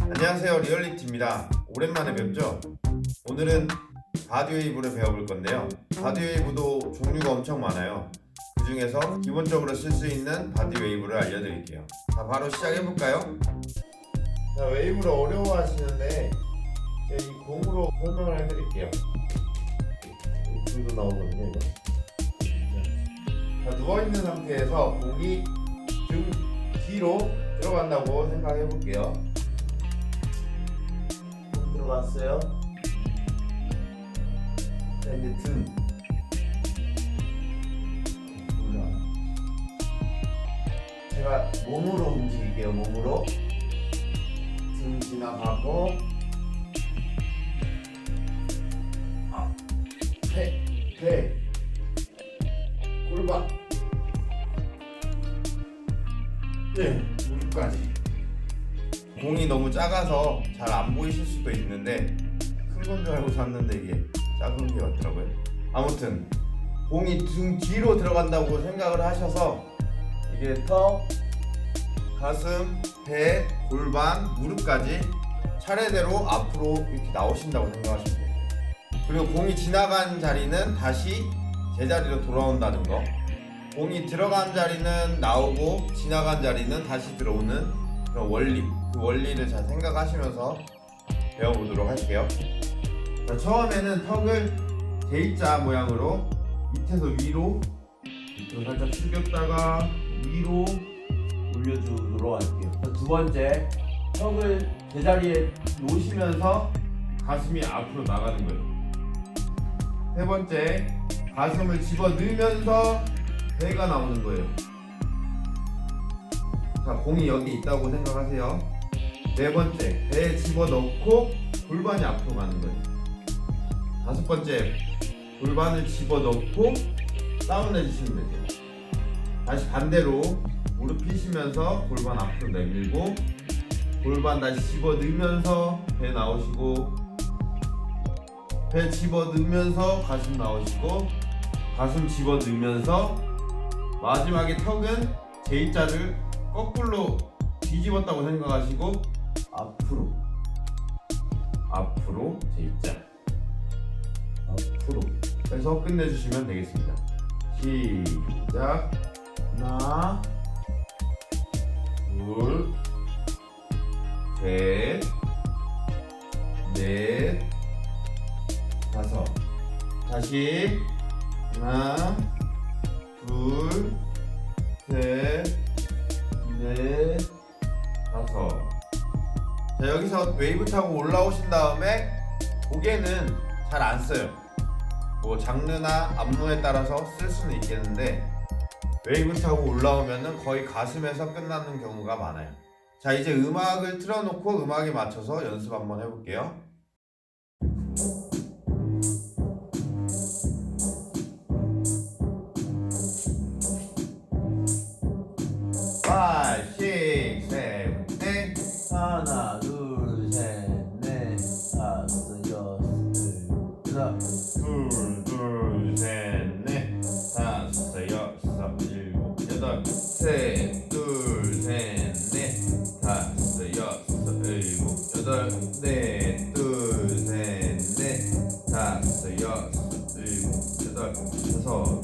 안녕하세요 리얼리티입니다. 오랜만에 뵙죠? 오늘은 바디웨이브를 배워볼 건데요. 바디웨이브도 종류가 엄청 많아요. 그 중에서 기본적으로 쓸 수 있는 바디웨이브를 알려드릴게요. 자 바로 시작해볼까요? 자 웨이브를 어려워하시는데 제가 이 공으로 설명을 해드릴게요. 줄도 나오거든요 이거. 자 누워있는 상태에서 공이 등 뒤로 들어간다고 생각해 볼게요 들어갔어요. 자, 이제 등. 올라. 제가 몸으로 움직일게요, 몸으로. 등 지나가고. 아, 배, 배. 골반. 네, 무릎까지. 공이 너무 작아서 잘 안 보이실 수도 있는데 큰 건 줄 알고 샀는데 이게 작은 게 같더라고요. 아무튼 공이 등 뒤로 들어간다고 생각을 하셔서 이게 턱, 가슴, 배, 골반, 무릎까지 차례대로 앞으로 이렇게 나오신다고 생각하시면 돼요. 그리고 공이 지나간 자리는 다시 제자리로 돌아온다는 거. 공이 들어간 자리는 나오고 지나간 자리는 다시 들어오는 그런 원리 그 원리를 잘 생각하시면서 배워보도록 할게요. 자, 처음에는 턱을 J자 모양으로 밑에서 위로 밑으로 살짝 숙였다가 위로 올려주도록 할게요. 자, 두 번째 턱을 제자리에 놓으시면서 가슴이 앞으로 나가는 거예요. 세 번째 가슴을 집어 넣으면서 배가 나오는 거예요 자, 공이 여기 있다고 생각하세요. 네 번째, 배에 집어 넣고 골반이 앞으로 가는 거예요. 다섯 번째, 골반을 집어 넣고 다운해 주시면 되세요. 다시 반대로 무릎 펴시면서 골반 앞으로 내밀고 골반 다시 집어 넣으면서 배 나오시고 배 집어 넣으면서 가슴 나오시고 가슴 집어 넣으면서 마지막에 턱은 J자를 거꾸로 뒤집었다고 생각하시고 앞으로 앞으로 J자. 앞으로. 해서 끝내주시면 되겠습니다. 시작. 하나 둘셋넷 다섯. 다시. 하나 웨이브 타고 올라오신 다음에 고개는 잘 안 써요. 뭐 장르나 안무에 따라서 쓸 수는 있겠는데 웨이브 타고 올라오면은 거의 가슴에서 끝나는 경우가 많아요. 자, 이제 음악을 틀어놓고 음악에 맞춰서 연습 한번 해볼게요. 둘, 둘, 셋, 넷, 다섯, 여섯, 일곱, 여덟, 셋, 둘, 셋, 넷, 다섯, 여섯, 일곱, 여덟, 넷, 둘, 셋, 넷, 다섯, 여섯, 일곱, 여덟, 다섯,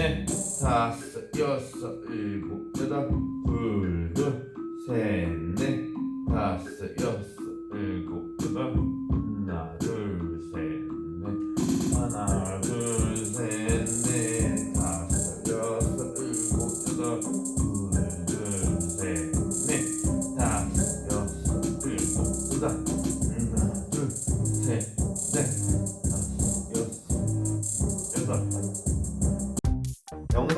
넷, 다섯, 여섯, 일곱, 여덟, 둘, 둘, 셋.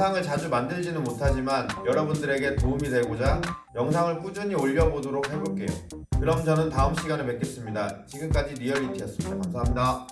영상을 자주 만들지는 못하지만 여러분들에게 도움이 되고자 영상을 꾸준히 올려보도록 해볼게요. 그럼 저는 다음 시간에 뵙겠습니다. 지금까지 리얼리티였습니다. 감사합니다.